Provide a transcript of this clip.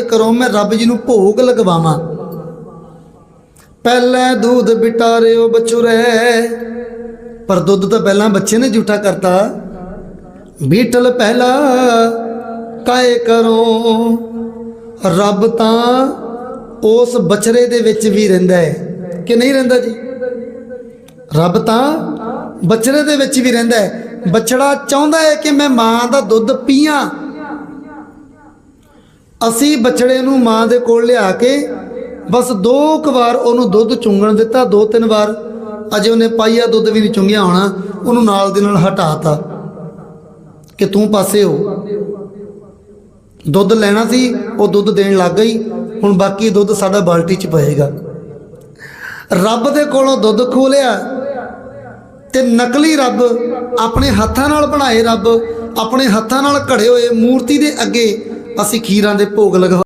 ਕਰੋ ਮੈਂ ਰੱਬ ਜੀ ਨੂੰ ਭੋਗ ਲਗਵਾਵਾਂ। ਪਹਿਲੇ ਦੁੱਧ ਬਿਟਾਰਿਓ ਬਚੁਰੇ ਪਰ ਦੁੱਧ ਤਾਂ ਪਹਿਲਾਂ ਬੱਚੇ ਨੇ ਝੂਠਾ ਕਰਤਾ। ਬੀਟਲ ਪਹਿਲਾ ਕਾਏ ਕਰੋ, ਰੱਬ ਤਾਂ ਉਸ ਬਚਰੇ ਦੇ ਵਿੱਚ ਵੀ ਰਹਿੰਦਾ ਹੈ। ਕਿ ਨਹੀਂ ਰਹਿੰਦਾ ਜੀ? ਰੱਬ ਤਾਂ ਬਚੜੇ ਦੇ ਵਿੱਚ ਵੀ ਰਹਿੰਦਾ ਹੈ। ਬਛੜਾ ਚਾਹੁੰਦਾ ਹੈ ਕਿ ਮੈਂ ਮਾਂ ਦਾ ਦੁੱਧ ਪੀਆਂ। ਅਸੀਂ ਬਛੜੇ ਨੂੰ ਮਾਂ ਦੇ ਕੋਲ ਲਿਆ ਕੇ ਬਸ ਦੋ ਕੁ ਵਾਰ ਉਹਨੂੰ ਦੁੱਧ ਚੁੰਗਣ ਦਿੱਤਾ, ਦੋ ਤਿੰਨ ਵਾਰ। ਅਜੇ ਉਹਨੇ ਪਾਈਆ ਦੁੱਧ ਵੀ ਨਹੀਂ ਚੁੰਗਿਆ ਹੋਣਾ, ਉਹਨੂੰ ਨਾਲ ਦੇ ਨਾਲ ਹਟਾਤਾ ਕਿ ਤੂੰ ਪਾਸੇ ਹੋ। ਦੁੱਧ ਲੈਣਾ ਸੀ, ਉਹ ਦੁੱਧ ਦੇਣ ਲੱਗ ਗਈ। ਹੁਣ ਬਾਕੀ ਦੁੱਧ ਸਾਡਾ ਬਾਲਟੀ 'ਚ ਪਏਗਾ। ਰੱਬ ਦੇ ਕੋਲੋਂ ਦੁੱਧ ਖੋਹ ਲਿਆ ਤੇ ਨਕਲੀ ਰੱਬ ਆਪਣੇ ਹੱਥਾਂ ਨਾਲ ਬਣਾਏ ਰੱਬ, ਆਪਣੇ ਹੱਥਾਂ ਨਾਲ ਘੜੇ ਹੋਏ ਮੂਰਤੀ ਦੇ ਅੱਗੇ ਅਸੀਂ ਖੀਰਾਂ ਦੇ ਭੋਗ ਲਗਾ